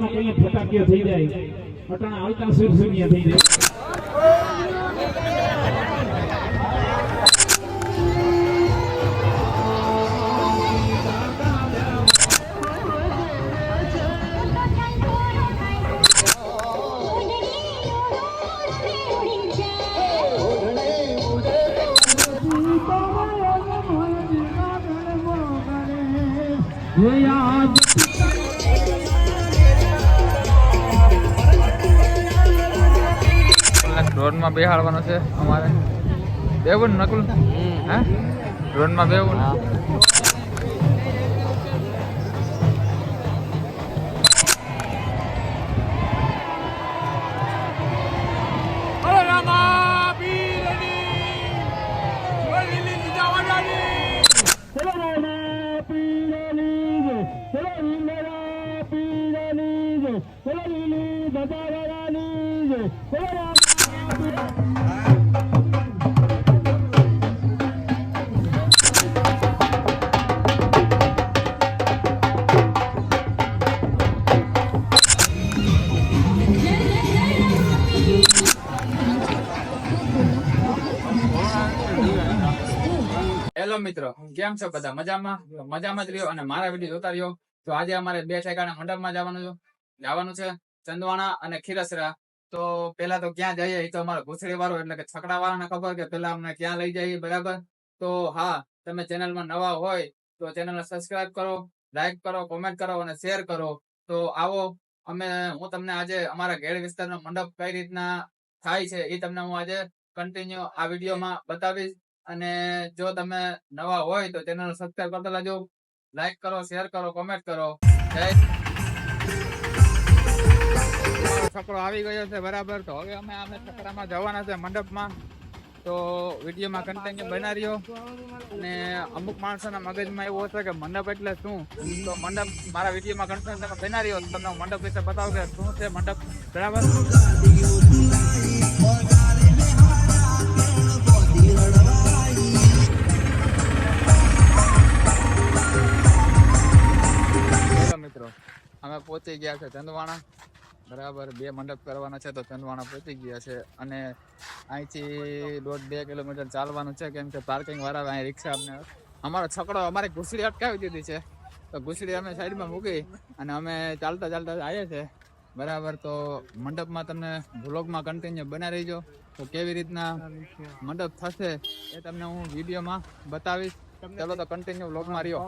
મેળાના કઈ ફટાકિયા થઈ જાય અટાણા આવતા સુરસુનિયા થઈ જાય ડ્રોનમાં બેહાડવાનો છે અમારે. બેવું નકુલ? હે? ડ્રોનમાં બેવું હેલો મિત્રો? કેમ છો બધા? મજામાં? મજામાં જ રહ્યો અને મારા વીડિયો જોતા રહ્યો? તો આજે અમારે બે ઠેકાણા મંડપમાં જવાનું જવાનું છે ચંદવાણા અને ખીરસરા. તો પેલા તો ક્યાં જઈએ એ તો અમારો ઘૂસડી વાળો એટલે કે છકડા વાળાને ખબર કે પેલા અમને ક્યાં લઈ જઈએ, બરાબર? તો હા, તમે ચેનલમાં નવા હોય તો ચેનલને સબસ્ક્રાઇબ કરો લાઈક કરો કોમેન્ટ કરો અને શેર કરો. તો આવો, અમે, હું તમને આજે અમારા ઘેર વિસ્તારનો મંડપ કઈ રીતના થાય છે એ તમને હું આજે કન્ટિન્યુ આ વિડીયોમાં બતાવીશ. અને જો તમે નવા હોય તો ચેનલ સબસ્ક્રાઇબ કરતા લાજો લાઈક કરો શેર કરો કોમેન્ટ કરો. જય છકડો આવી ગયો છે બરાબર. તો હવે અમે અમે છકડામાં જવાના છે મંડપમાં. તો વિડીયોમાં કન્ટિન્યુ બના રહ્યો અને અમુક માણસોના મગજમાં એવું હશે કે મંડપ એટલે શું? તો મંડપ મારા વિડીયોમાં કન્ટિન્યુ તમે બના રહ્યો તમને મંડપ વિશે બતાવો કે શું છે મંડપ? બરાબર? પહોંચી ગયા છે ચંદવાણા બરાબર બે મંડપ કરવાના છે તો ચંદવાણા પહોંચી ગયા છે. અને અહીંથી દોઢ બે કિલોમીટર ચાલવાનું છે કેમ કે પાર્કિંગ વાળા અહીં રિક્ષા અમને અમારો છકડો અમારી ઘૂસડી અટકાવી દીધી છે. તો ઘૂસડી અમે સાઈડમાં મૂકી અને અમે ચાલતા ચાલતા આવીએ છે બરાબર તો મંડપમાં તમને વ્લોગમાં કન્ટિન્યુ બના રહીજો. તો કેવી રીતના મંડપ થશે એ તમને હું વિડીયોમાં બતાવીશ. ચલો તો કન્ટિન્યુ વ્લોગમાં રહ્યો.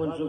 মঞ্জুর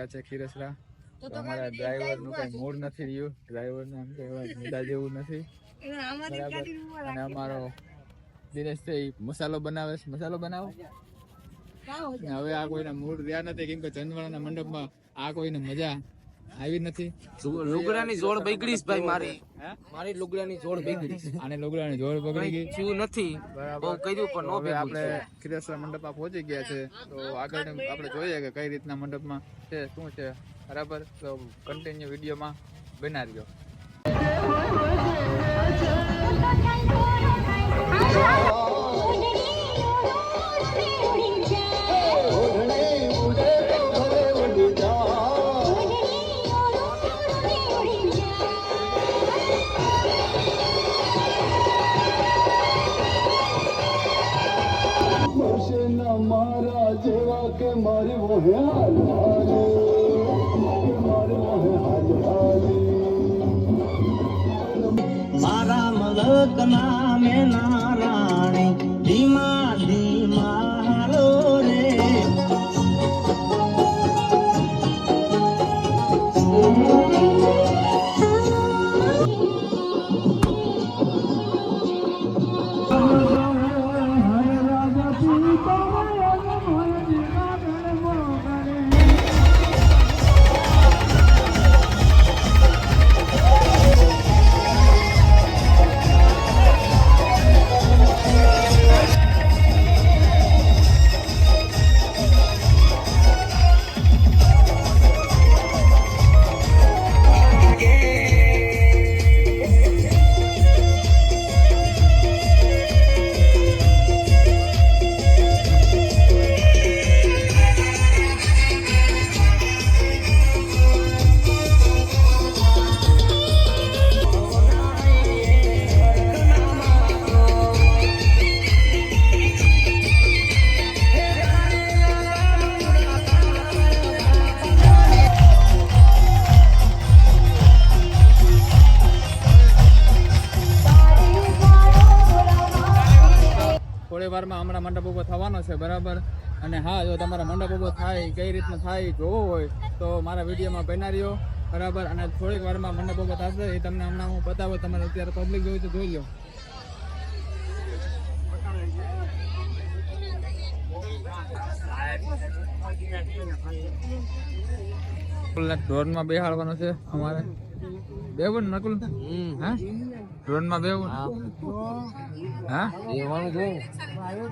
ગયા છે ખીરસરા. તો અમારા ડ્રાઈવરનું કઈ મૂડ નથી રહ્યું. ડ્રાઈવરનું એમ કહેવાય જેવું નથી. બરાબર. અને અમારો દિનેશ છે મસાલો બનાવે છે. મસાલો બનાવો? હવે આ કોઈના મૂડ રહ્યા નથી કેમ કે ચંદવાડાના મંડપમાં આ કોઈને મજા આવી નથી. લુગડાની જોડ બગડી ભાઈ મારી. હે? મારી લુગડાની જોડ બગડી અને લુગડાની જોડ બગડી ગઈ. થયું નથી. બહુ કર્યું પણ નો ભેગું આપણે. ખીરેસરા મંડપમાં પહોંચી ગયા છે. તો આગળ આપણે જોઈએ કે કઈ રીતના મંડપમાં છે શું છે. બરાબર? તો કન્ટિન્યુ વિડીયોમાં બના રહ્યો ના મારી હાલે મારી મલક નામે નારાણી ધીમા ધીમા રે. થોડી વારમાં હમણાં મંડપ ઊભો થવાનો છે બરાબર? અને હા જો તમારા મંડપ ઊભો થાય કઈ રીતના થાય જોવો હોય તો મારા વિડીયોમાં બના રહ્યો બરાબર? અને થોડીક વારમાં મંડપ ઊભો થશે એ તમને હમણાં હું બતાવો તમારે અત્યારે પબ્લિક જોયું તો જોઈ લો. ધોરણમાં બેહાડવાનો છે અમારે. બેવું નકુલ? હા? ડ્રોનમાં બેવું? હા.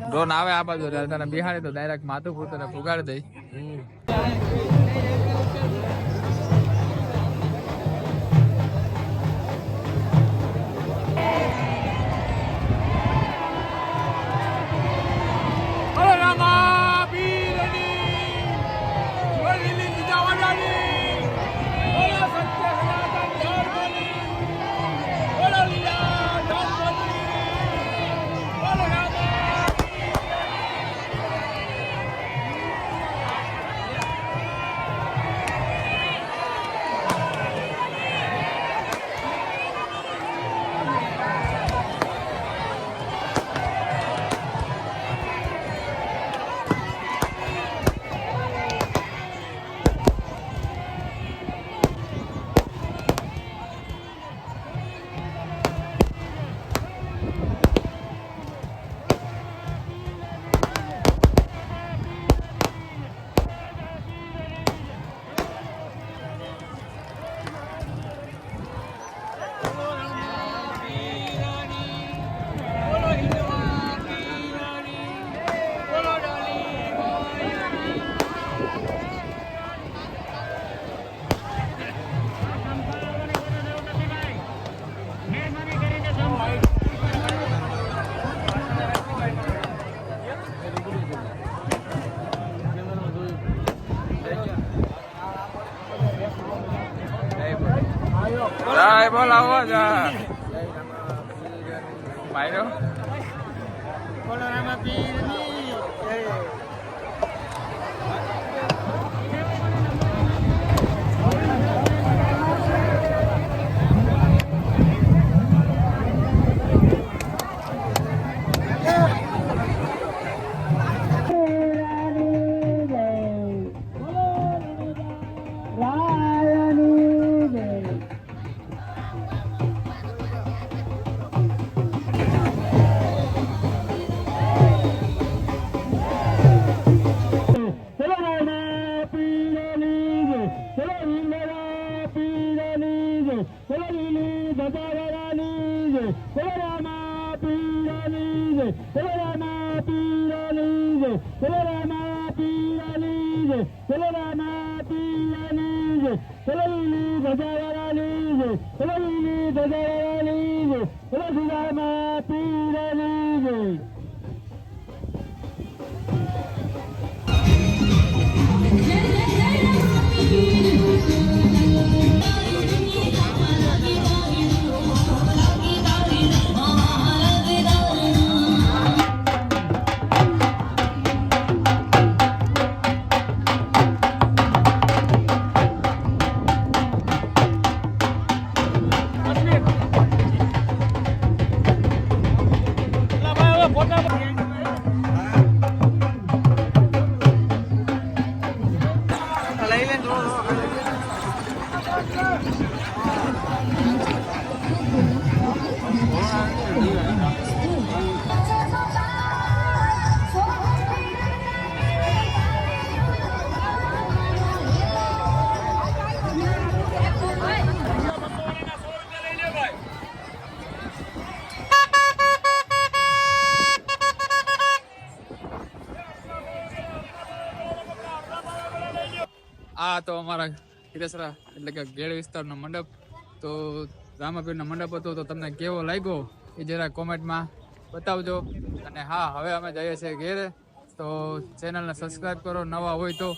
ડ્રોન આવે આ બાજુ તને બિહાડી તો ડાયરેક્ટ માથું તને પુગાડી દઈ માયરો ચલો રામા પીરની જય ચલો લીલી ધજાવાળાની જય ચલો લીલી ધજાવાળાની હિરેસરા એટલે કે ગેડ વિસ્તારનો મંડપ. તો રામાપીરનો મંડપ હતો તો તમને કેવો લાગ્યો એ જરા કોમેન્ટમાં બતાવજો. અને હા હવે અમે જઈએ છીએ ઘેરે. તો ચેનલને સબસ્ક્રાઇબ કરો નવા હોય તો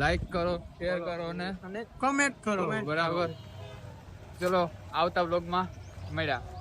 લાઈક કરો શેર કરો અને કોમેન્ટ કરો. બરાબર. ચલો આવતા બ્લોગમાં મળ્યા.